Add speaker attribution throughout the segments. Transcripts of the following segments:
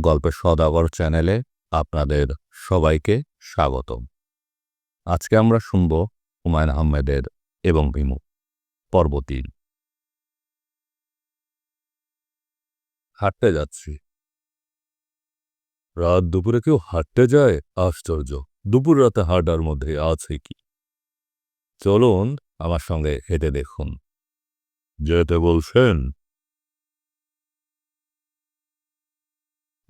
Speaker 1: গল্পের সদাগর চ্যানেলে আপনাদের সবাইকে স্বাগতম। আজকে আমরা শুনব হুমায়ুন আহমেদের এবং ভীমু পর্ব হাঁটতে যাচ্ছি। রাত দুপুরে কেউ হাঁটতে যায়? আশ্চর্য। দুপুর রাতে হাঁটার মধ্যে আছে কি? চলুন আমার সঙ্গে হেঁটে দেখুন। যেতে বলছেন?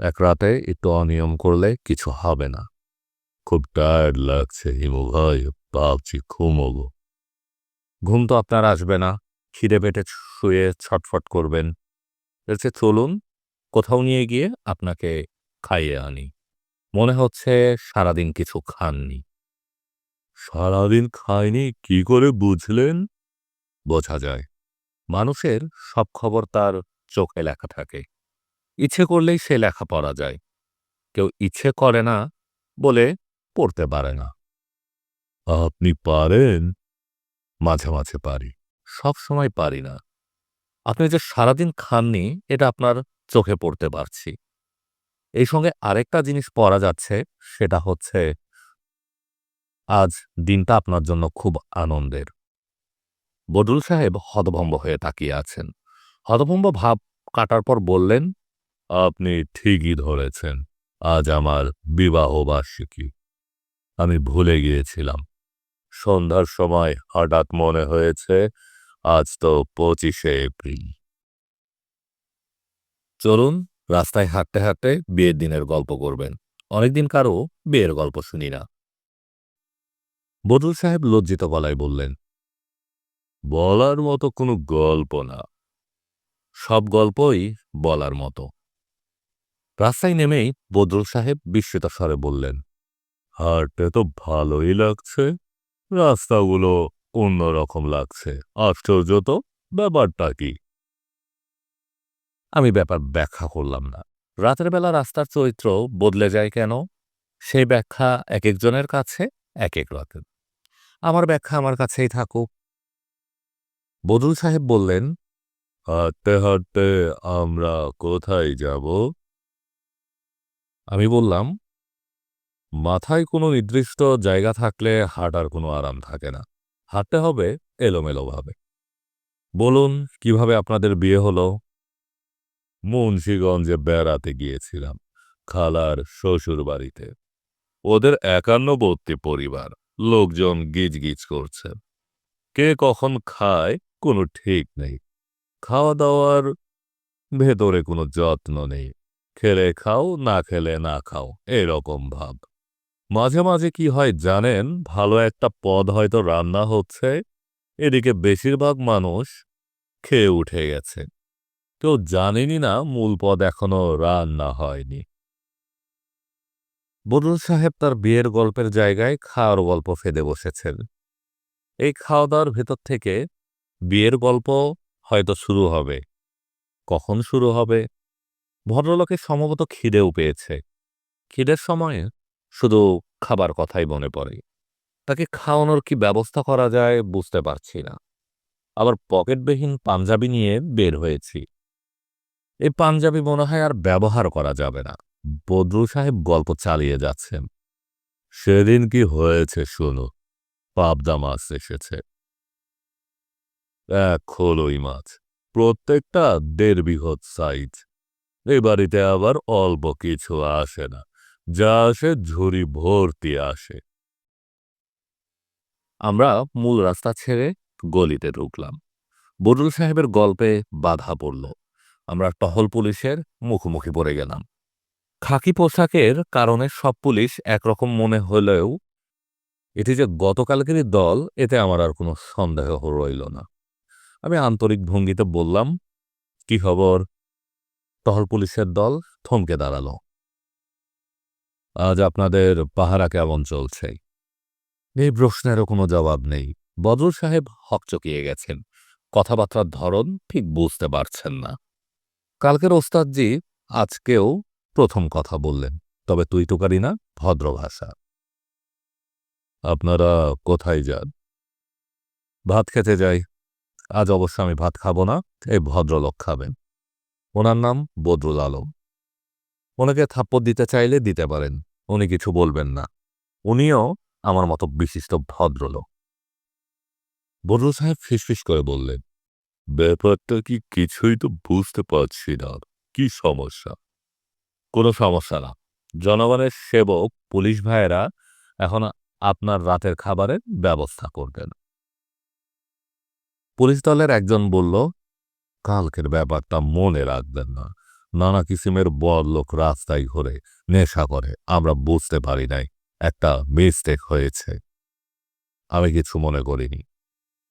Speaker 1: এক রাতে একটু অনিয়ম করলে কিছু হবে না। খুব টায়ার্ড লাগছে, হিমু ভাই, ভাবছি ঘুমোবো। ঘুম তো আপনার আসবে না, খিদে পেটে শুয়ে ছটফট করবেন। চেয়ে চলুন, কোথাও নিয়ে গিয়ে আপনাকে খাইয়ে আনি। মনে হচ্ছে সারাদিন কিছু খাননি। সারাদিন খায়নি কি করে বুঝলেন? বোঝা যায়। মানুষের সব খবর তার চোখে লেখা থাকে। ইচ্ছে করলেই সে লেখা পড়া যায়। কেউ ইচ্ছে করে না বলে পড়তে পারে না। আপনি পারেন? মাঝে মাঝে পারি। সব সময় পারি না। আপনি যে সারাদিন খাননি, এটা আপনার চোখে পড়তে পারছি। এই সঙ্গে আরেকটা জিনিস পড়া যাচ্ছে, সেটা হচ্ছে, আজ দিনটা আপনার জন্য খুব আনন্দের। বদরুল সাহেব হতভম্ব হয়ে তাকিয়ে আছেন। হতভম্ব ভাব কাটার পর বললেন আপনি ঠিকই ধরেছেন, আজ আমার বিবাহ বার্ষিকী। আমি ভুলে গিয়েছিলাম। সন্ধ্যার সময় হঠাৎ মনে হয়েছে, আজ তো পঁচিশে এপ্রিল। চলুন, রাস্তায় হাঁটতে হাঁটতে বিয়ের দিনের গল্প করবেন। অনেকদিন কারও বিয়ের গল্প শুনি না। বদরুল সাহেব লজ্জিত গলায় বললেন, বলার মতো কোনো গল্প না। সব গল্পই বলার মতো। রাস্তায় নেমেই বদরুল সাহেব বিস্মিত স্বরে বললেন হাঁটতে তো ভালোই লাগছে। রাস্তাগুলো অন্যরকম লাগছে। আশ্চর্য তো ব্যাপারটা কি? আমি ব্যাপার ব্যাখ্যা করলাম না। রাতের বেলা রাস্তার চরিত্র বদলে যায় কেন? সেই ব্যাখ্যা এক একজনের কাছে, এক এক রকম। আমার ব্যাখ্যা আমার কাছেই থাকুক। বদরুল সাহেব বললেন, হাঁটতে হাঁটতে আমরা কোথায় যাব? আমি বললাম, মাথায় কোনো নির্দিষ্ট জায়গা থাকলে হাঁটার কোনো আরাম থাকে না। হাঁটতে হবে এলোমেলোভাবে বলুন, কীভাবে আপনাদের বিয়ে হলো? মুন্সীগঞ্জে বেড়াতে গিয়েছিলাম, খালার শ্বশুর বাড়িতে ওদের একান্নবর্তী পরিবার, লোকজন গিজগিজ করছে। কে কখন খায় কোনো ঠিক নেই। খাওয়া দাওয়ার ভেতরে কোনো যত্ন নেই। খেলে খাও, না খেলে না খাও, এরকম ভাব। মাঝে মাঝে কি হয় জানেন, ভালো একটা পদ হয়তো রান্না হচ্ছে, এদিকে বেশিরভাগ মানুষ খেয়ে উঠে গেছে। কেউ জানেনি না মূল পদ এখনও রান্না হয়নি। বদরুল সাহেব তার বিয়ের গল্পের জায়গায় খাওয়ার গল্প ফেদে বসেছেন। এই খাওয়া দাওয়ার ভেতর থেকে বিয়ের গল্প হয়তো শুরু হবে। কখন শুরু হবে? ভদ্রলোকের সম্ভবত খিদেও পেয়েছে। খিদের সময়ে শুধু খাবার কথাই মনে পড়ে। তাকে খাওয়ানোর কি ব্যবস্থা করা যায় বুঝতে পারছি না। আবার পকেটবিহীন পাঞ্জাবি নিয়ে বের হয়েছি। এই পাঞ্জাবি মনে হয় আর ব্যবহার করা যাবে না। বদরুল সাহেব গল্প চালিয়ে যাচ্ছেন। সেদিন কি হয়েছে শুনো? পাবদা মাছ এসেছে। এক খোলই মাছ। প্রত্যেকটা দেড় বিঘত সাইজ। এই বাড়িতে আবার অল্প কিছু আসে না। যা আসে, ঝুড়ি ভর্তি আসে। আমরা মূল রাস্তা ছেড়ে গলিতে ঢুকলাম। বদরুল সাহেবের গল্পে বাধা পড়ল। আমরা টহল পুলিশের মুখোমুখি পড়ে গেলাম। খাকি পোশাকের কারণে সব পুলিশ একরকম মনে হলেও এটি যে গতকালকেরই দল, এতে আমার আর কোনো সন্দেহ রইল না। আমি আন্তরিক ভঙ্গিতে বললাম, কি খবর? টহল পুলিশের দল থমকে দাঁড়াল। আজ আপনাদের পাহারা কেমন চলছে? এই প্রশ্নেরও কোনো জবাব নেই। বদরুল সাহেব হকচকিয়ে গেছেন। কথাবার্তার ধরন ঠিক বুঝতে পারছেন না। কালকের ওস্তাদজি আজকেও প্রথম কথা বললেন, তবে তুই তোকারি না, ভদ্র ভাষা। আপনারা কোথায় যান? ভাত খেতে যাই। আজ অবশ্য আমি ভাত খাব না, এই ভদ্রলোক খাবেন। ওনার নাম বদরুল আলম। ওনাকে থাপ্পড় দিতে চাইলে দিতে পারেন, উনি কিছু বলবেন না। উনিও আমার মতো বিশিষ্ট ভদ্রলোক। বদরুল সাহেব ফিসফিস করে বললেন, ব্যাপারটা কি কিছুই তো বুঝতে পারছি না। কি সমস্যা? কোনো সমস্যা না। জনগণের সেবক, পুলিশ ভাইয়েরা এখন আপনার রাতের খাবারের ব্যবস্থা করবেন। পুলিশ দলের একজন বলল কালকের ব্যাপারটা মনে রাখবেন না। নানা কিসিমের বড় লোক রাস্তায় ঘুরে নেশা করে, আমরা বুঝতে পারি নাই, একটা মিস্টেক হয়েছে। আমি কিছু মনে করিনি।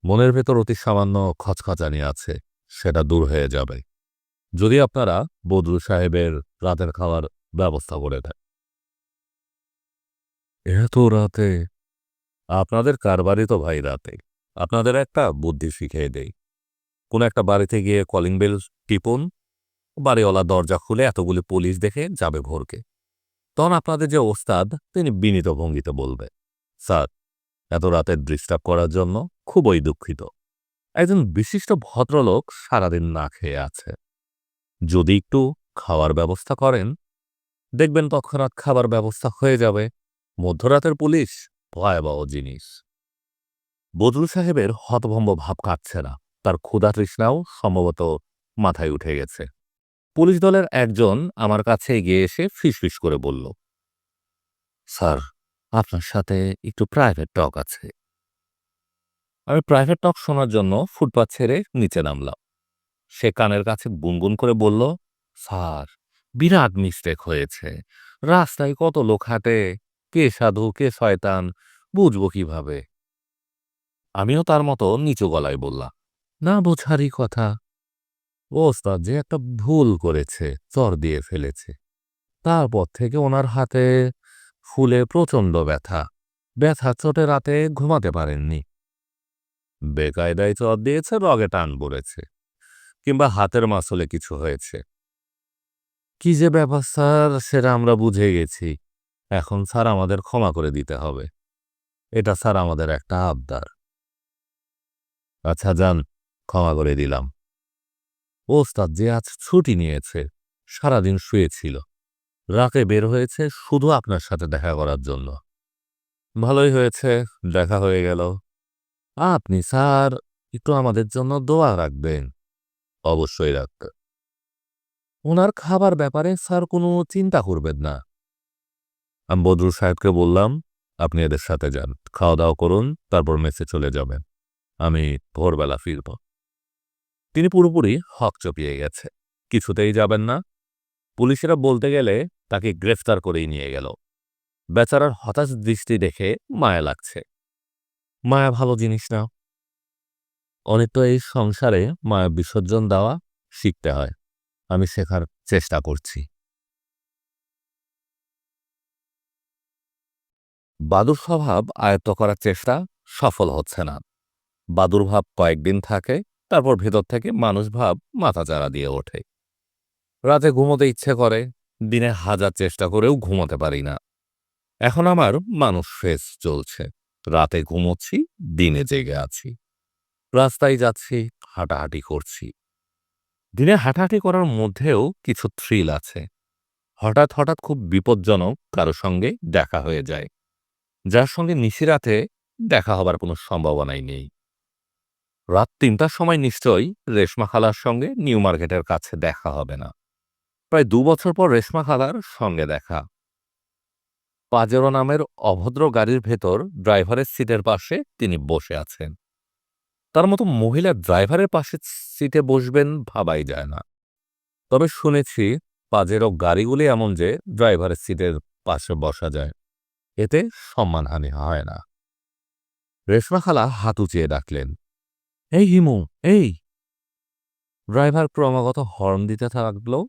Speaker 1: মনের ভেতর অতি সামান্য খচখচানি আছে, সেটা দূর হয়ে যাবে। যদি আপনারা বদরু সাহেবের রাতের খাওয়ার ব্যবস্থা করে দেন। এত রাতে? আপনাদের কারবারই তো ভাই রাতে। আপনাদের একটা বুদ্ধি শিখিয়ে দেই। কোন একটা বাড়িতে গিয়ে কলিং বেল টিপুন। বাড়িওয়ালা দরজা খুলে এতগুলি পুলিশ দেখে যাবে ভোরকে। তখন আপনাদের যে ওস্তাদ, তিনি বিনীত ভঙ্গিতে বলবে, স্যার, এত রাতে ডিস্টার্ব করার জন্য খুবই দুঃখিত। একজন বিশিষ্ট ভদ্রলোক সারাদিন না খেয়ে আছে। যদি একটু খাওয়ার ব্যবস্থা করেন, দেখবেন তৎক্ষণাৎ খাবার ব্যবস্থা হয়ে যাবে। মধ্যরাতের পুলিশ ভয়াবহ জিনিস। বদরুল সাহেবের হতভম্ব ভাব কাটছে না। তার ক্ষুধা তৃষ্ণাও সম্ভবত মাথায় উঠে গেছে। পুলিশ দলের একজন আমার কাছে এগিয়ে এসে ফিসফিস করে বলল, স্যার, আপনার সাথে একটু প্রাইভেট টক আছে। আমি প্রাইভেট টক শোনার জন্য ফুটপাথ ছেড়ে নিচে নামলাম। সে কানের কাছে গুনগুন করে বলল, স্যার, বিরাট মিস্টেক হয়েছে। রাস্তায় কত লোক হাঁটে, কে সাধু, কে শয়তান, বুঝব কীভাবে? আমিও তার মতো নিচু গলায় বললাম না বোঝারই কথা। ও ওস্তাদ যে একটা ভুল করেছে, চর দিয়ে ফেলেছে। তারপর থেকে ওনার হাতে ফুলে প্রচণ্ড ব্যথা। ব্যথা চোটে রাতে ঘুমাতে পারেননি। বেকায়দায় চর দিয়েছে, রগে টান পড়েছে। কিংবা হাতের মাসলে কিছু হয়েছে। কি যে ব্যাপার, স্যার, সেটা আমরা বুঝে গেছি। এখন স্যার আমাদের ক্ষমা করে দিতে হবে। এটা স্যার আমাদের একটা আবদার। আচ্ছা যান। ক্ষমা করে দিলাম। ওস্তাদ যে আজ ছুটি নিয়েছে, সারাদিন শুয়েছিল। রাতে বের হয়েছে শুধু আপনার সাথে দেখা করার জন্য। ভালোই হয়েছে, দেখা হয়ে গেল। আপনি স্যার, একটু আমাদের জন্য দোয়া রাখবেন। অবশ্যই রাখতে। ওনার খাবার ব্যাপারে স্যার কোনো চিন্তা করবেন না। আমি বদরুল সাহেবকে বললাম, আপনি এদের সাথে যান খাওয়া দাওয়া করুন, তারপর মেসে চলে যাবেন। আমি ভোরবেলা ফিরব। তিনি পুরোপুরি হক চপিয়ে গেছে। কিছুতেই যাবেন না। পুলিশেরা বলতে গেলে তাকে গ্রেফতার করেই নিয়ে গেল। বেচারার হতাশ দৃষ্টি দেখে মায়া লাগছে। মায়া ভালো জিনিস না। অনেক তো এই সংসারে মায়া বিসর্জন দেওয়া শিখতে হয়। আমি শেখার চেষ্টা করছি। বাদুর স্বভাব আয়ত্ত করার চেষ্টা সফল হচ্ছে না। বাদুর ভাব কয়েকদিন থাকে তারপর ভেতর থেকে মানুষ ভাব মাথাচাড়া দিয়ে ওঠে। রাতে ঘুমোতে ইচ্ছে করে, দিনে হাজার চেষ্টা করেও ঘুমোতে পারি না। এখন আমার মানুষ ফেস চলছে। রাতে ঘুমোচ্ছি, দিনে জেগে আছি। রাস্তায় যাচ্ছি, হাঁটাহাঁটি করছি। দিনে হাঁটাহাঁটি করার মধ্যেও কিছু থ্রিল আছে। হঠাৎ হঠাৎ খুব বিপজ্জনক কারও সঙ্গে দেখা হয়ে যায়। যার সঙ্গে নিশিরাতে দেখা হবার কোনো সম্ভাবনাই নেই। রাত তিনটার সময় নিশ্চয়ই রেশমা খালার সঙ্গে নিউ মার্কেটের কাছে দেখা হবে না। প্রায় দু বছর পর রেশমা খালার সঙ্গে দেখা। পাজেরো নামের অভদ্র গাড়ির ভেতর ড্রাইভারের সিটের পাশে তিনি বসে আছেন। তার মতো মহিলা ড্রাইভারের পাশে সিটে বসবেন ভাবাই যায় না। তবে শুনেছি পাজেরো গাড়িগুলি এমন যে ড্রাইভারের সিটের পাশে বসা যায়। এতে সম্মানহানি হয় না। রেশমা খালা হাত উঁচিয়ে ডাকলেন। এই হিমু, এই! ড্রাইভার ক্রমাগত হর্ন দিতে থাকলেও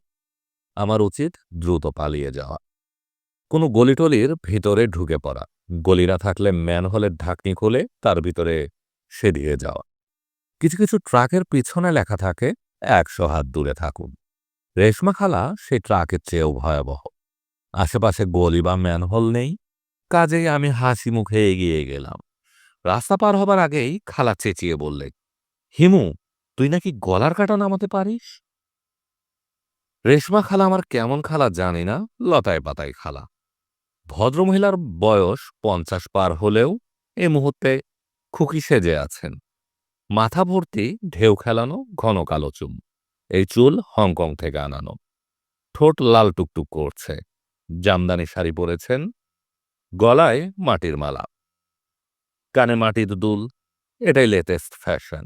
Speaker 1: আমার উচিত দ্রুত পালিয়ে যাওয়া। কোনো গলিটলির ভিতরে ঢুকে পড়া। গলি না থাকলে ম্যানহোলের ঢাকনি খুলে তার ভিতরে সেদিয়ে যাওয়া। কিছু কিছু ট্রাকের পিছনে লেখা থাকে, একশো হাত দূরে থাকুন। রেশমা খালা সেই ট্রাকের চেয়েও ভয়াবহ। আশেপাশে গলি বা ম্যানহোল নেই। কাজেই আমি হাসি মুখে এগিয়ে গেলাম। রাস্তা পার হবার আগেই খালা চেঁচিয়ে বললে হিমু, তুই নাকি গলার কাটা নামাতে পারিস? রেশমা খালা আমার কেমন খালা জানি না, লতায় পাতায় খালা। ভদ্রমহিলার বয়স পঞ্চাশ পার হলেও এ মুহূর্তে খুকি সেজে আছেন। মাথা ভর্তি, ঢেউ খেলানো, ঘন কালো চুল এই চুল হংকং থেকে আনানো। ঠোঁট লাল টুকটুক করছে। জামদানি শাড়ি পরেছেন। গলায় মাটির মালা। কানে মাটির দুল। এটাই লেটেস্ট ফ্যাশন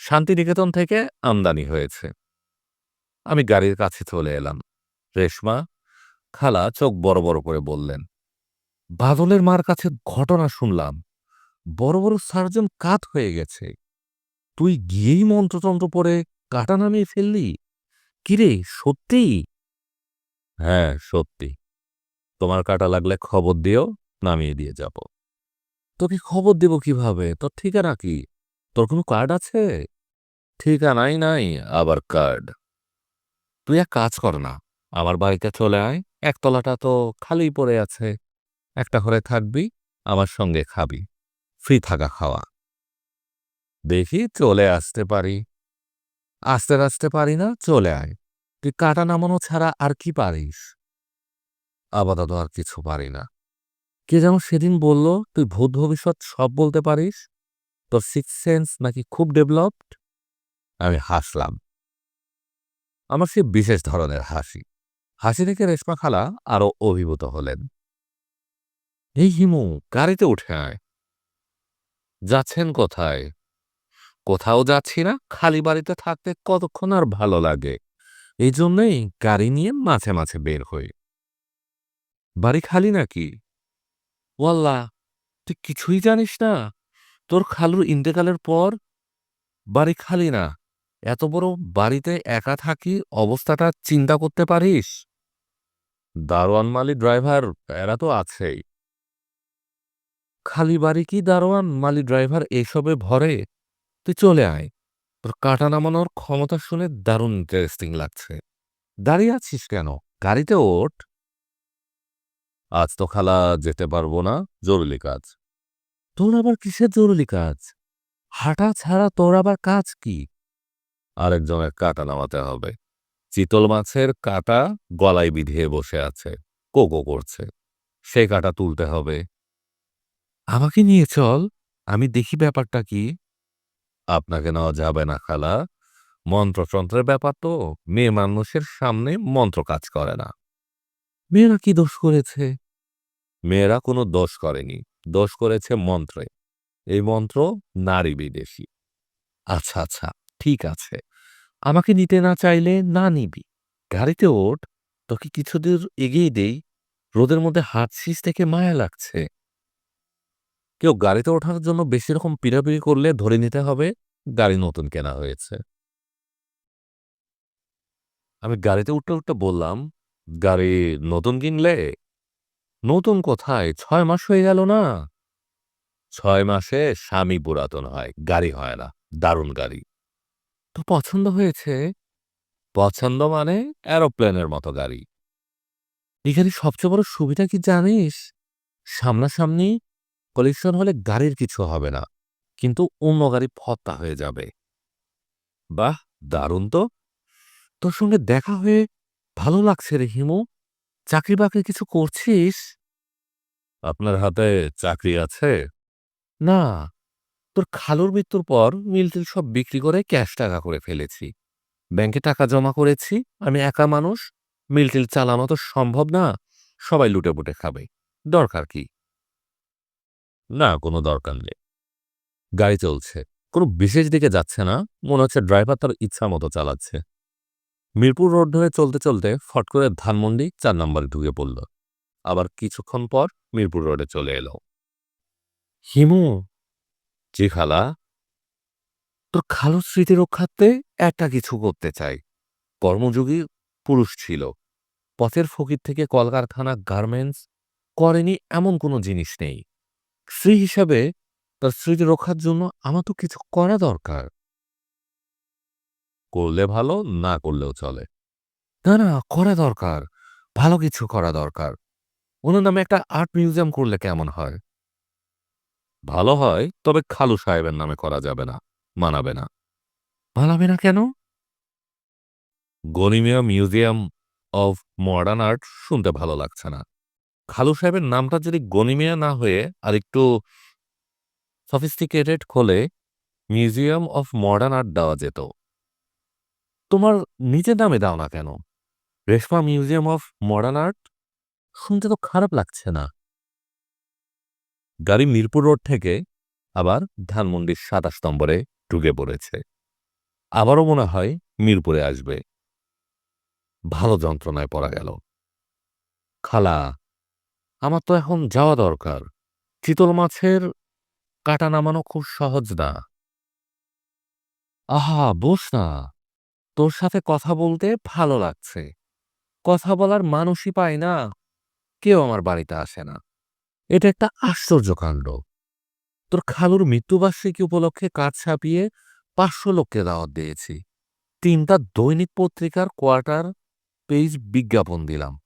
Speaker 1: শান্তিনিকেতন থেকে আমদানি হয়েছে। আমি গাড়ির কাছে চলে এলাম। রেশমা, খালা চোখ বড় বড় করে বললেন, বাদলের মার কাছে ঘটনা শুনলাম। বড় বড় সার্জন কাত হয়ে গেছে। তুই গিয়েই মন্ত্রতন্ত্র পরে কাটা নামিয়ে ফেললি? কিরে সত্যি? হ্যাঁ সত্যি। তোমার কাটা লাগলে খবর দিও, নামিয়ে দিয়ে যাব। তোকে খবর দেব কীভাবে? তোর ঠিকানা কি? তোর কোনো কার্ড আছে? ঠিকানাই নাই আবার কার্ড তুই এক কাজ কর না আমার বাড়িতে চলে আয় একতলাটা তো খালি পড়ে আছে একটা ঘরে থাকবি আমার সঙ্গে খাবি ফ্রি থাকা খাওয়া। দেখি চলে আসতে পারি। আসতে আসতে পারি না চলে আয়। তুই কাটা নামানো ছাড়া আর কি পারিস? আপাতত আর কিছু পারি না। কে যেন সেদিন বলল তুই ভূত ভবিষ্যৎ সব বলতে পারিস? তোর সিক্স সেন্স নাকি খুব ডেভেলপড আমি হাসলাম। আমার সে বিশেষ ধরনের হাসি। হাসি থেকে রেশমা খালা আরও অভিভূত হলেন। এই হিমু, গাড়িতে উঠে আয়। যাচ্ছেন কোথায়? কোথাও যাচ্ছি না, খালি বাড়িতে থাকতে কতক্ষণ আর ভালো লাগে? এই জন্যই গাড়ি নিয়ে মাঝে মাঝে বের হই। বাড়ি খালি নাকি? ওয়াল্লা, তুই কিছুই জানিস না? তোর খালুর ইন্তেকালের পর? বাড়ি খালি না। এত বড় বাড়িতে একা থাকি অবস্থাটা চিন্তা করতে পারিস? দারোয়ান মালি ড্রাইভার, এরা তো আছেই। খালি বাড়ি কি দারোয়ান মালি ড্রাইভার এসবে ভরে? তুই চলে আয়। তোর কাটা নামানোর ক্ষমতা শুনে দারুণ ইন্টারেস্টিং লাগছে। দাঁড়িয়ে আছিস কেন? গাড়িতে ওঠ। আজ তো খালা যেতে পারব না, জরুরি কাজ। তোর আবার কিসের জরুরি কাজ? হাঁটা ছাড়া তোর আবার কাজ কি? আরেকজনের কাটা নামাতে হবে। চিতল মাছের কাটা গলায় বিধিয়ে বসে আছে কোকো করছে। সে কাটা তুলতে হবে। আমাকে নিয়ে চল আমি দেখি ব্যাপারটা কি। আপনাকে নেওয়া যাবে না খালা। মন্ত্রতন্ত্রের ব্যাপার তো মেয়ে মানুষের সামনে মন্ত্র কাজ করে না। মেয়েরা কি দোষ করেছে? মেয়েরা কোনো দোষ করেনি। দোষ করেছে মন্ত্রে। এই মন্ত্র নারী বিদেশি। আচ্ছা আচ্ছা ঠিক আছে। আমাকে নিতে না চাইলে না নিবি। গাড়িতে ওঠ, তোকে কিছুদূর এগিয়ে দেই। রোদের মধ্যে হাঁটছিস থেকে মায়া লাগছে। কেউ গাড়িতে ওঠার জন্য বেশি রকম পিড়াপিড়ি করলে ধরে নিতে হবে গাড়ি নতুন কেনা হয়েছে। আমি গাড়িতে উঠতে উঠতে বললাম, গাড়ি নতুন কিনলে নতুন কোথায়? ছয় মাস হয়ে গেল না? ছয় মাসে স্বামী পুরাতন হয়, গাড়ি হয় না, দারুণ গাড়ি। তো পছন্দ হয়েছে? পছন্দ মানে অ্যারোপ্লেনের মতো গাড়ি। এখানে সবচেয়ে বড় সুবিধা কি জানিস? সামনাসামনি কলিশন হলে গাড়ির কিছু হবে না, কিন্তু অন্য গাড়ি ফত্তা হয়ে যাবে। বাহ, দারুণ তো। তোর সঙ্গে দেখা হয়ে ভালো লাগছে রে হিমু। চাকরি বাকরি কিছু করছিস? আপনার হাতে চাকরি আছে? না। তোর খালুর মৃত্যুর পর মিলটিল সব বিক্রি করে ক্যাশ টাকা করে ফেলেছি। ব্যাংকে টাকা জমা করেছি আমি একা মানুষ মিলটিল চালানো তো সম্ভব না সবাই লুটে পুটে খাবে। দরকার কি? না কোনো দরকার নেই। গাড়ি চলছে। কোনো বিশেষ দিকে যাচ্ছে না মনে হচ্ছে ড্রাইভার তার ইচ্ছা মতো চালাচ্ছে। মিরপুর রোড ধরে চলতে চলতে ফট করে ধানমন্ডি চার নম্বরে ঢুকে পড়ল। আবার কিছুক্ষণ পর মিরপুর রোডে চলে এলো। হিমু! জি খালা? তোর খালুর স্মৃতি রক্ষার্থে একটা কিছু করতে চাই। কর্মযোগী পুরুষ ছিল। পথের ফকির থেকে কলকারখানা গার্মেন্টস করেনি এমন কোনো জিনিস নেই। স্ত্রী হিসাবে তার স্মৃতি রক্ষার জন্য আমার তো কিছু করা দরকার। করলে ভালো না করলেও চলে। না না করা দরকার। ভালো কিছু করা দরকার। ওনার নামে একটা আর্ট মিউজিয়াম করলে কেমন হয়? ভালো হয় তবে খালু সাহেবের নামে করা যাবে না মানাবে না। মানাবে না কেন? Gani Miya museum of modern art শুনতে ভালো লাগছে না। খালু সাহেবের নামটা যদি গনিমিয়া না হয়ে আর একটু সফিস্টিকেটেড খোলে মিউজিয়াম অফ মডার্ন আর্ট দেওয়া যেত। তোমার নিজের নামে দাও না কেন? Reshma museum of modern art? শুনতে তো খারাপ লাগছে না। গাড়ি মিরপুর রোড থেকে আবার ধানমন্ডির সাতাশ নম্বরে ঢুকে পড়েছে। আবারও মনে হয় মিরপুরে আসবে। ভালো যন্ত্রণায় পড়া গেল। খালা, আমার তো এখন যাওয়া দরকার। চিতল মাছের কাটা নামানো খুব সহজ না। আহা, বস না। তোর সাথে কথা বলতে ভালো লাগছে। কথা বলার মানুষই পায় না। কেউ আমার বাড়িতে আসে না। এটা একটা আশ্চর্য কাণ্ড। তোর খালুর মৃত্যুবার্ষিকী উপলক্ষে কাজ ছাপিয়ে পাঁচশো লোককে দাওয়াত দিয়েছি। তিনটা দৈনিক পত্রিকার কোয়ার্টার পেজ বিজ্ঞাপন দিলাম।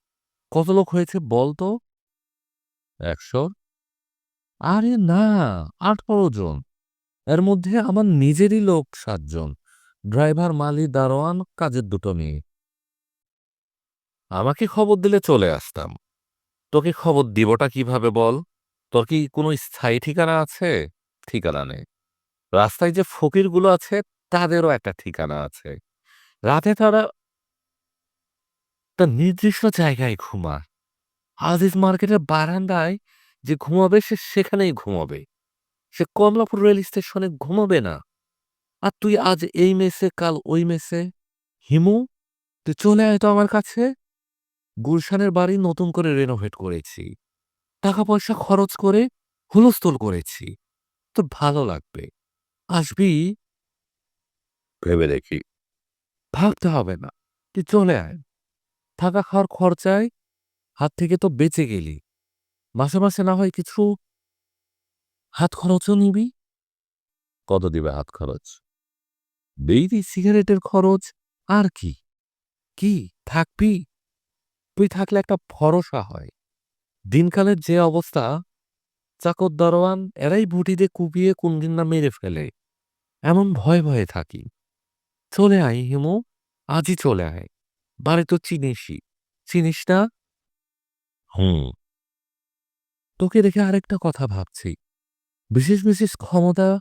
Speaker 1: কত লোক হয়েছে বল তো? একশো? আরে না, আঠারো জন। এর মধ্যে আমার নিজেরই লোক সাতজন। ড্রাইভার মালি দারোয়ান, কাজের দুটো মেয়ে। আমাকে খবর দিলে চলে আসতাম। তোকে খবর দিবটা কীভাবে বল? তোর কি কোনো স্থায়ী ঠিকানা আছে? ঠিকানা নেই। রাস্তায় যে ফকিরগুলো আছে, তাদেরও একটা ঠিকানা আছে। রাতে তারা তার নির্দিষ্ট জায়গায় ঘুমা আজিজ মার্কেটের বারান্দায় যে ঘুমাবে, সে সেখানেই ঘুমাবে। সে কমলাপুর রেল স্টেশনে ঘুমাবে না। আর তুই আজ এই মেসে কাল ওই মেসে। হিমু তুই চলে আয় তো আমার কাছে। গুলশানের বাড়ি নতুন করে রেনোভেট করেছি। টাকা পয়সা খরচ করে হুলস্থুল করেছি। তোর ভালো লাগবে। আসবি? ভেবে দেখি। ভাবতে হবে না। তুই চলে আয়। থাকা খাওয়ার খরচায় হাত থেকে তো বেঁচে গেলি। মাসে মাসে না হয় কিছু হাত খরচও নিবি? কত দিবে হাত খরচ? বেইরি সিগারেটের খরচ আর কি? কি থাকবি? তুই থাকলে একটা ভরসা হয়। দিনকালের যে অবস্থা, চাকর দরওয়ান এরাই বুটিতে কুপিয়ে কোনদিন না মেরে ফেলে। এমন ভয়ে ভয়ে থাকি। চলে আয় হিমু, আজই চলে আয়। বাড়ি তো চিনিসই। চিনিস না? হুম। তোকে দেখে আরেকটা কথা ভাবছি। বিশেষ বিশেষ ক্ষমতা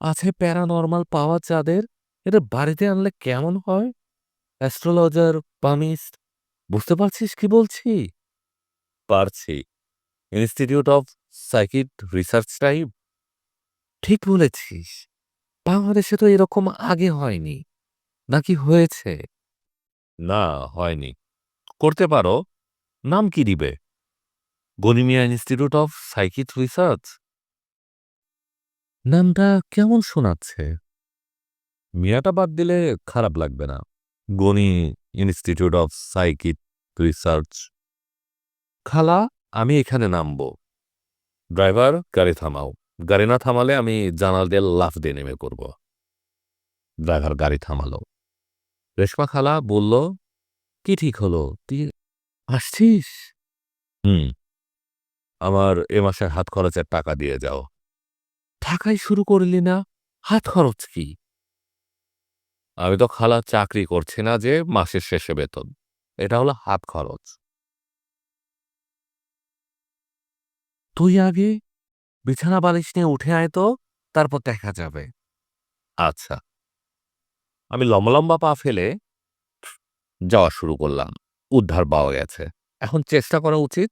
Speaker 1: আছে প্যারা প্যারানর্মাল পাওয়ার যাদের এটা বাড়িতে আনলে কেমন হয়? অ্যাস্ট্রোলজার পামিস্ট বুঝতে পারছিস কি বলছি? পারছি। Institute of psychic research type ঠিক বলেছিস। বাংলাদেশে তো এরকম আগে হয়নি। নাকি হয়েছে? না হয়নি। করতে পারো। নাম কি দিবে? Gani Miya institute of psychic research নামটা কেমন শোনাচ্ছে? মিয়াটা বাদ দিলে খারাপ লাগবে না। Gani institute of psychic research. খালা, আমি এখানে নামব। ড্রাইভার, গাড়ি থামাও। গাড়ি না থামালে আমি জানাল দিয়ে লাফ দিয়ে নেমে করব ড্রাইভার, গাড়ি থামালো। রেশমা খালা বলল, কি ঠিক হলো? তুই আসছিস? হুম। আমার এ মাসের হাত খরচের টাকা দিয়ে যাও। টাকাই শুরু করলি না? হাত খরচ কি? আমি তো খালা চাকরি করছি না যে মাসের শেষে বেতন। এটা হলো হাত খরচ। তুই আগে বিছানা বালিশ নিয়ে উঠে আয় তো, তারপর দেখা যাবে। আচ্ছা। আমি লম্বা পা ফেলে যাওয়া শুরু করলাম। উদ্ধার পাওয়া গেছে। এখন চেষ্টা করা উচিত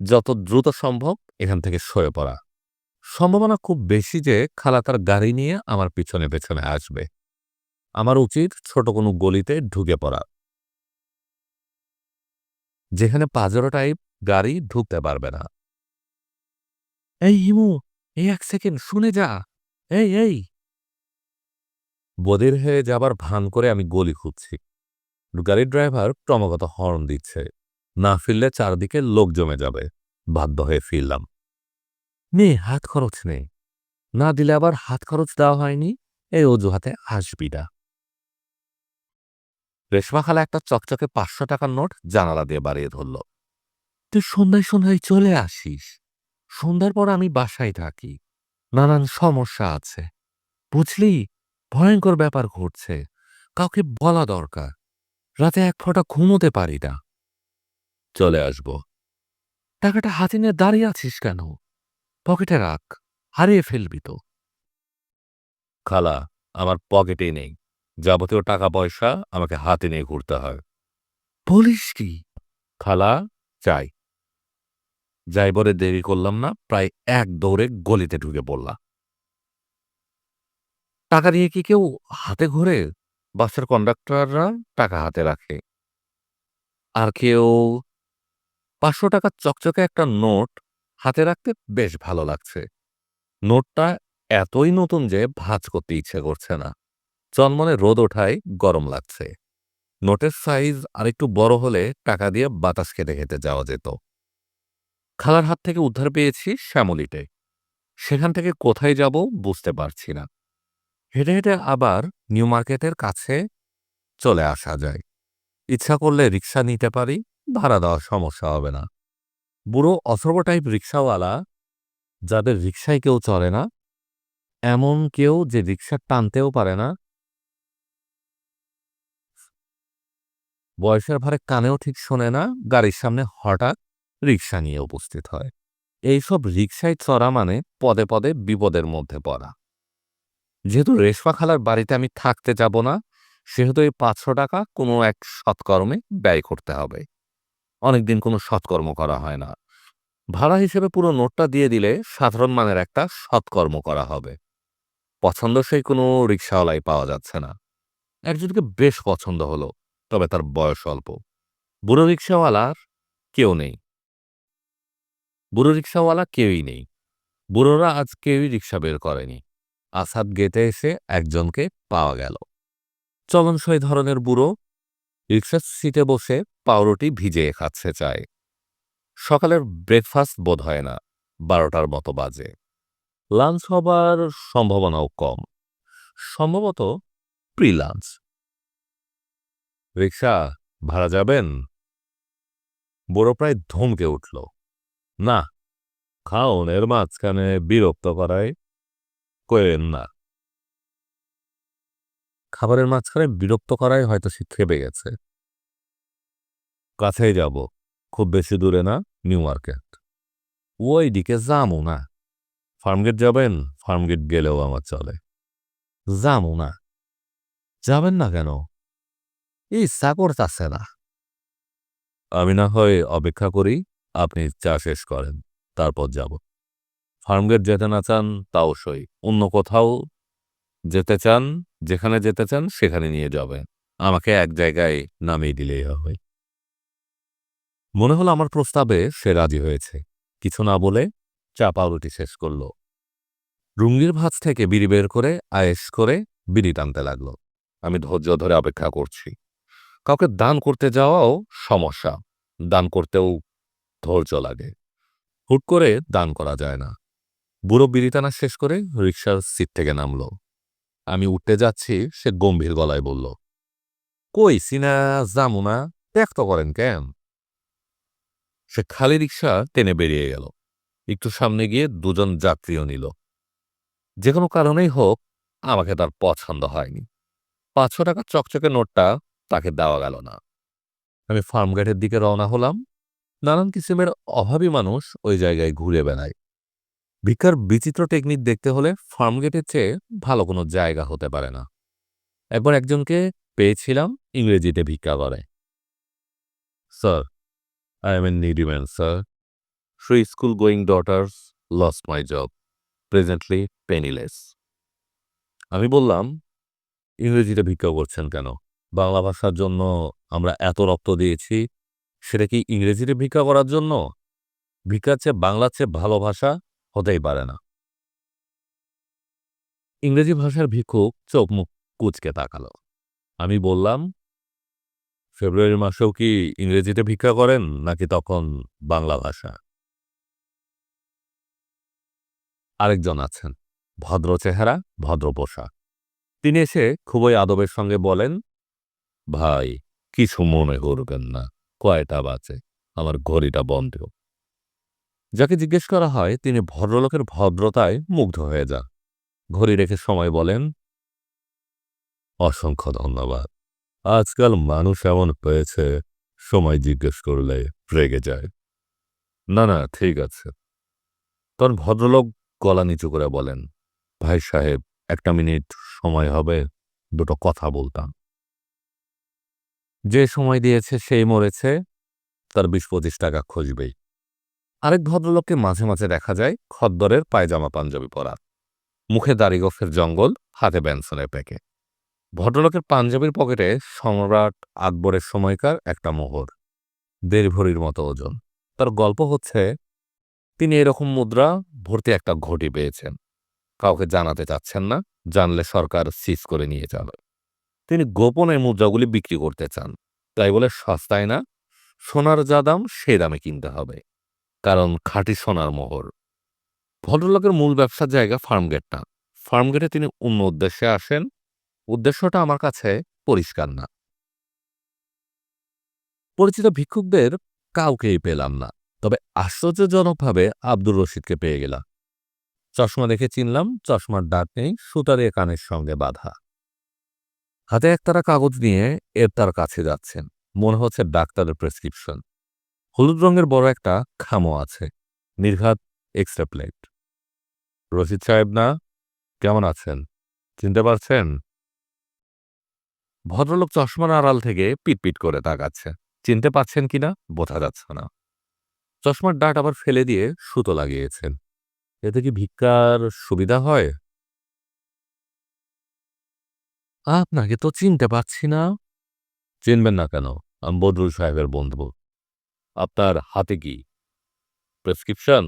Speaker 1: যত দ্রুত সম্ভব এখান থেকে সয়ে পড়া। সম্ভাবনা খুব বেশি যে খালা তার গাড়ি নিয়ে আমার পিছনে পেছনে আসবে। আমার উচিত ছোট কোনো গলিতে ঢুকে পড়া। যেখানে পাজরো টাইপ গাড়ি ঢুকতে পারবে না। এই হিমু এই এক সেকেন্ড শুনে যা। এই এই। বদির হয়ে যাবার ভান করে আমি গলি খুঁজছি। গাড়ির ড্রাইভার ক্রমাগত হর্ন দিচ্ছে। না ফিরলে চারদিকে লোক জমে যাবে। বাধ্য হয়ে ফিরলাম। নে হাত খরচ নেই না দিলে আবার হাত খরচ দেওয়া হয়নি? এই অজুহাতে আসবি না। রেশমা খালা একটা চকচকে পাঁচশো টাকার নোট জানালা দিয়ে বাড়িয়ে ধরল। তুই সন্ধ্যায় সন্ধ্যায় চলে আসিস। সন্ধ্যার পর আমি বাসায় থাকি। নানান সমস্যা আছে। বুঝলি ভয়ঙ্কর ব্যাপার ঘটছে। কাউকে বলা দরকার। রাতে এক ফোঁটা ঘুমোতে পারি না। চলে আসব। টাকাটা হাতে নিয়ে দাঁড়িয়ে আছিস কেন? পকেটে রাখ। হারিয়ে ফেলবি তো। খালা আমার পকেটেই নেই। যাবতীয় টাকা পয়সা আমাকে হাতে নিয়ে ঘুরতে হয়। বলিস কি? খালা চাই যাই বলে দেরি করলাম না প্রায় এক দৌড়ে গলিতে ঢুকে পড়লাম। টাকা নিয়ে কি কেউ হাতে ঘোরে? বাসের কন্ডাক্টররা টাকা হাতে রাখে। আর কেউ পাঁচশো টাকার চকচকে একটা নোট হাতে রাখতে বেশ ভালো লাগছে। নোটটা এতই নতুন যে ভাঁজ করতে ইচ্ছে করছে না। চনমনে রোদ ওঠায় গরম লাগছে। নোটের সাইজ আরেকটু বড় হলে টাকা দিয়ে বাতাস খেতে খেতে যাওয়া যেত। খালার হাত থেকে উদ্ধার পেয়েছি শ্যামলিতে। সেখান থেকে কোথায় যাব বুঝতে পারছি না। হেঁটে হেঁটে আবার নিউ মার্কেটের কাছে চলে আসা যায়। ইচ্ছা করলে রিক্সা নিতে পারি, ভাড়া দেওয়ার সমস্যা হবে না। বুড়ো অথর্ব টাইপ রিক্সাওয়ালা, যাদের রিক্সায় কেউ চলে না, এমন কেউ যে রিক্সা টানতেও পারে না বয়সের ভারে কানেও ঠিক শোনে না, গাড়ির সামনে হঠাৎ রিক্সা নিয়ে উপস্থিত হয়। এইসব রিক্সায় চড়া মানে পদে পদে বিপদের মধ্যে পড়া। যেহেতু রেশমা খালার বাড়িতে আমি থাকতে যাব না, সেহেতু এই পাঁচশো টাকা কোনো এক সৎকর্মে ব্যয় করতে হবে। অনেকদিন কোনো সৎকর্ম করা হয় না। ভাড়া হিসেবে পুরো নোটটা দিয়ে দিলে সাধারণ মানের একটা সৎকর্ম করা হবে। পছন্দসই কোনো রিক্সাওয়ালাই পাওয়া যাচ্ছে না। একজনকে বেশ পছন্দ হলো। তবে তার বয়স অল্প। বুড়ো রিক্সাওয়ালার কেউ নেই। বুড়ো রিক্সাওয়ালা কেউই নেই। বুড়োরা আজ কেউই রিক্সা বের করেনি। আসাদ গেটে এসে একজনকে পাওয়া গেল। চলনসই ধরনের বুড়ো রিক্সার সিটে বসে পাউরুটি ভিজিয়ে খাচ্ছে চায়। সকালের ব্রেকফাস্ট বোধ হয় না, বারোটার মতো বাজে। লাঞ্চ হবার সম্ভাবনাও কম। সম্ভবত প্রি লাঞ্চ রিক্সা, ভাড়া যাবেন? বুড়ো প্রায় ধমকে উঠল। না খাওনের মাঝখানে বিরক্ত করায় করেন না। খাবারের মাঝখানে বিরক্ত করায় হয়তো সে খেপে গেছে। কাছেই যাব, খুব বেশি দূরে না, নিউ মার্কেট। ওই দিকে যামু না। ফার্মগেট যাবেন? ফার্মগেট গেলেও আমার চলে। যামু না। যাবেন না কেন? ইচ্ছা করতেছে না। আমি না হয় অপেক্ষা করি আপনি চা শেষ করেন, তারপর যাব। ফার্মগেট যেতে না চান তাও সই, অন্য কোথাও যেতে চান, যেখানে যেতে চান সেখানে নিয়ে যাবেন। আমাকে এক জায়গায় নামিয়ে দিলেই হবে। মনে হলো আমার প্রস্তাবে সে রাজি হয়েছে। কিছু না বলে চা পাউরুটি শেষ করল। রুঙ্গির ভাঁজ থেকে বিড়ি বের করে আয়েস করে বিড়ি টানতে লাগল। আমি ধৈর্য ধরে অপেক্ষা করছি। কাউকে দান করতে যাওয়াও সমস্যা। দান করতেও ধৈর্য লাগে। হুট করে দান করা যায় না। বুড়ো টানা শেষ করে রিক্সার সিট থেকে নামলো। আমি উঠতে যাচ্ছি, সে গম্ভীর গলায় বলল, কই সিনা যামু না ব্যক্ত করেন কেন? সে খালি রিক্সা টেনে বেরিয়ে গেল। একটু সামনে গিয়ে দুজন যাত্রীও নিল। যে কোনো কারণেই হোক, আমাকে তার পছন্দ হয়নি। পাঁচশো টাকার চকচকে নোটটা তাকে দেওয়া গেল না। আমি ফার্মগেটের দিকে রওনা হলাম। নানান কিসিমের অভাবী মানুষ ওই জায়গায় ঘুরে বেড়ায়। ভিক্ষার বিচিত্র টেকনিক দেখতে হলে ফার্মগেটের চেয়ে ভালো কোনো জায়গা হতে পারে না। একবার একজনকে পেয়েছিলাম ইংরেজিতে ভিক্ষা করে। Sir I am an needy sir three school going daughters lost my job presently penniless আমি বললাম, ইংরেজিতে ভিক্ষা করছেন কেন? বাংলা ভাষার জন্য আমরা এত রক্ত দিয়েছি, সেটা কি ইংরেজিতে ভিক্ষা করার জন্য? ভিক্ষার চেয়ে বাংলার চেয়ে ভালো ভাষা হতেই পারে না। ইংরেজি ভাষার ভিক্ষুক চোখ মুখ কুচকে তাকালো। আমি বললাম, ফেব্রুয়ারি মাসেও কি ইংরেজিতে ভিক্ষা করেন, নাকি তখন বাংলা ভাষা? আরেকজন আছেন, ভদ্র চেহারা, ভদ্র পোশাক। তিনি এসে খুবই আদবের সঙ্গে বলেন ভাই, কিছু মনে করবেন না। কয়টা বাজে? আমার ঘড়িটা বন্ধ। যাকে জিজ্ঞেস করা হয়, তিনি ভদ্রলোকের ভদ্রতায় মুগ্ধ হয়ে যান। ঘড়ি রেখে সময় বলেন, অসংখ্য ধন্যবাদ। আজকাল মানুষ এমন হয়েছে, সময় জিজ্ঞেস করলে রেগে যায়। না না, ঠিক আছে। তখন ভদ্রলোক গলা নিচু করে বলেন, ভাই সাহেব, একটা মিনিট সময় হবে, দুটো কথা বলতাম। যে সময় দিয়েছে সেই মরেছে, তার বিশ পঁচিশ টাকা খুঁজবেই আরেক ভদ্রলোককে মাঝে মাঝে দেখা যায় খদ্দরের পায়জামা পাঞ্জাবি পরা। মুখে দাড়িগোফের জঙ্গল, হাতে ব্যানসনের প্যাকে। ভদ্রলোকের পাঞ্জাবির পকেটে সম্রাট আকবরের সময়কার একটা মোহর দেড় ভরির মতো ওজন। তার গল্প হচ্ছে, তিনি এরকম মুদ্রা ভর্তি একটা ঘটি পেয়েছেন। কাউকে জানাতে চাচ্ছেন না, জানলে সরকার সিজ করে নিয়ে যাবে। তিনি গোপনে মুদ্রাগুলি বিক্রি করতে চান। তাই বলে সস্তায় না, সোনার যা দাম সে দামে কিনতে হবে। কারণ খাঁটি সোনার মোহর। ভদ্রলোকের মূল ব্যবসার জায়গা ফার্মগেট না ফার্মগেটে তিনি অন্য উদ্দেশ্যে আসেন। উদ্দেশ্যটা আমার কাছে পরিষ্কার না। পরিচিত ভিক্ষুকদের কাউকেই পেলাম না। তবে আশ্চর্যজনকভাবে আব্দুর রশিদকে পেয়ে গেলাম। চশমা দেখে চিনলাম, চশমার ডাক নেই, সুতারে কানের সঙ্গে বাঁধা। হাতে একতারা কাগজ নিয়ে এর তার কাছে যাচ্ছেন। মনে হচ্ছে ডাক্তারের প্রেসক্রিপশন। হলুদ রঙের বড় একটা খামো আছে। নির্ঘাত এক্সট্রা প্লেট। রশিদ সাহেব না? কেমন আছেন? চিনতে পারছেন? ভদ্রলোক চশমার আড়াল থেকে পিটপিট করে তাকাচ্ছে। চিনতে পারছেন কিনা বোঝা যাচ্ছে না। চশমার ডাট আবার ফেলে দিয়ে সুতো লাগিয়েছেন। এতে কি ভিক্ষার সুবিধা হয়? আপনাকে তো চিনতে পারছি না। চিনবেন না কেন? আমি বদরুল সাহেবের বন্ধু। আপনার হাতে কি? প্রেসক্রিপশন?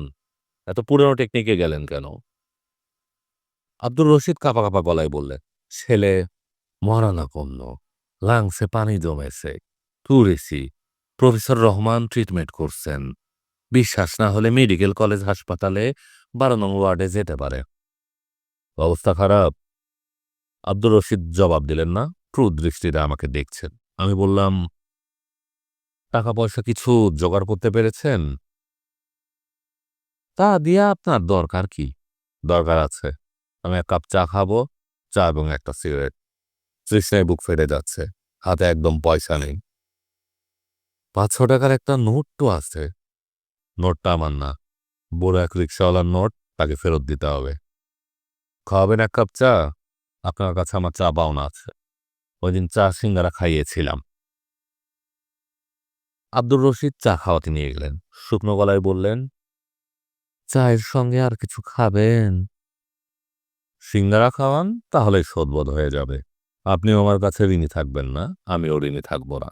Speaker 1: এত পুরনো টেকনিকে গেলেন কেন? আব্দুর রশিদ কাপা কাপা গলায় বললেন ছেলে মরানা কন্য লাংসে পানি জমেছে তুরেছি। প্রফেসর রহমান ট্রিটমেন্ট করছেন। বিশ্বাস না হলে মেডিকেল কলেজ হাসপাতালে বারো নং ওয়ার্ডে যেতে পারে। অবস্থা খারাপ। আব্দুর রশিদ জবাব দিলেন না। ক্রুদ দৃষ্টিতে আমাকে দেখছেন। আমি বললাম টাকা পয়সা কিছু জোগাড় করতে পেরেছেন? তা দিয়া আপনার দরকার কি? দরকার আছে। আমি এক কাপ চা খাব, চা এবং একটা সিগারেট। তৃষ্ণায় বুক ফেটে যাচ্ছে। হাতে একদম পয়সা নেই। পাঁচশো টাকার একটা নোট তো আছে। নোটটা আমার না। বড় এক রিক্সাওয়ালার নোট, তাকে ফেরত দিতে হবে। খাওয়াবেন এক কাপ চা? আপনার কাছে আমার চা পাওনা আছে। ওই দিন চা সিঙ্গারা খাইয়েছিলাম। আব্দুর রশিদ চা খাওয়াতে নিয়ে গেলেন। শুকনো গলায় বললেন, চায়ের সঙ্গে আর কিছু খাবেন? সিঙ্গারা খাওয়ান তাহলে শোধবোধ হয়ে যাবে। আপনিও আমার কাছে ঋণী থাকবেন না, আমিও ঋণী থাকব না।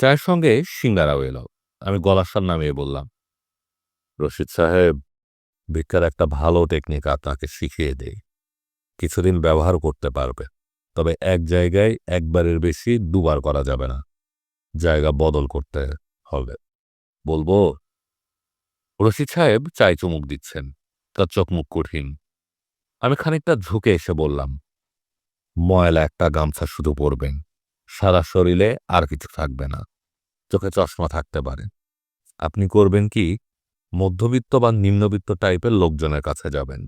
Speaker 1: চায়ের সঙ্গে সিঙ্গারাও এলো। আমি গলাসার নামিয়ে বললাম, রশিদ সাহেব, ভিক্ষার একটা ভালো টেকনিক আপনাকে শিখিয়ে দেই। কিছুদিন ব্যবহার করতে পারবে। তবে এক জায়গায় একবারের বেশি দুবার করা যাবে না। জায়গা বদল করতে হবে। বলব, রশিদ সাহেব চাই চুমুক দিচ্ছেন। তার চোখ মুখ কঠিন। আমি খানিকটা ঝুঁকে এসে বললাম, ময়লা একটা গামছা শুধু পরবেন। সারা শরীরে আর কিছু থাকবে না। চোখে চশমা থাকতে পারে। আপনি করবেন কি, মধ্যবিত্ত বা নিম্নবিত্ত টাইপের লোকজনের কাছে যাবেন।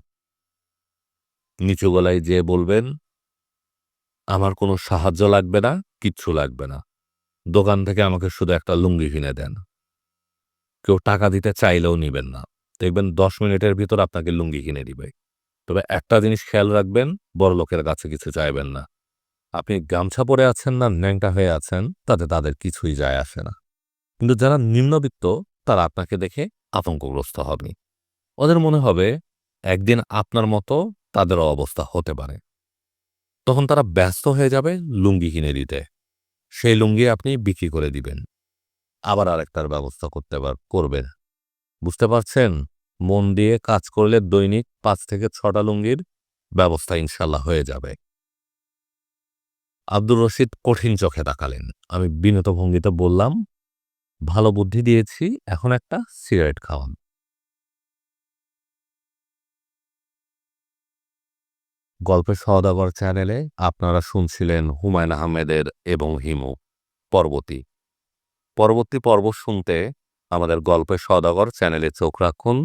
Speaker 1: নিচু গলায় যেয়ে বলবেন, আমার কোনো সাহায্য লাগবে না, কিচ্ছু লাগবে না। দোকান থেকে আমাকে শুধু একটা লুঙ্গি কিনে দেন। কেউ টাকা দিতে চাইলেও নিবেন না। দেখবেন দশ মিনিটের ভিতর আপনাকে লুঙ্গি কিনে দিবে। তবে একটা জিনিস খেয়াল রাখবেন, বড় লোকের কাছে কিছু চাইবেন না। আপনি গামছা পরে আছেন না, ন্যাংটা হয়ে আছেন, তাতে তাদের কিছুই যায় আসে না। কিন্তু যারা নিম্নবিত্ত, তারা আপনাকে দেখে আতঙ্কগ্রস্ত হবে। ওদের মনে হবে, একদিন আপনার মতো তাদেরও অবস্থা হতে পারে। তখন তারা ব্যস্ত হয়ে যাবে লুঙ্গি কিনে দিতে। সেই লুঙ্গি আপনি বিক্রি করে দিবেন। আবার আরেকটার ব্যবস্থা করতে পার, করবেন। বুঝতে পারছেন? মন দিয়ে কাজ করলে দৈনিক পাঁচ থেকে ছটা লুঙ্গির ব্যবস্থা ইনশাল্লাহ হয়ে যাবে। আব্দুর রশিদ কঠিন চোখে তাকালেন। আমি বিনত ভঙ্গিতে বললাম, ভালো বুদ্ধি দিয়েছি, এখন একটা সিগারেট খাওয়ান। গল্পের সদাগর চ্যানেলে আপনারা শুনছিলেন হুমায়ুন আহমেদের এবং হিমু পরবর্তী। পরবর্তী পর্ব শুনতে আমাদের গল্পের সদাগর চ্যানেলে চোখ রাখুন।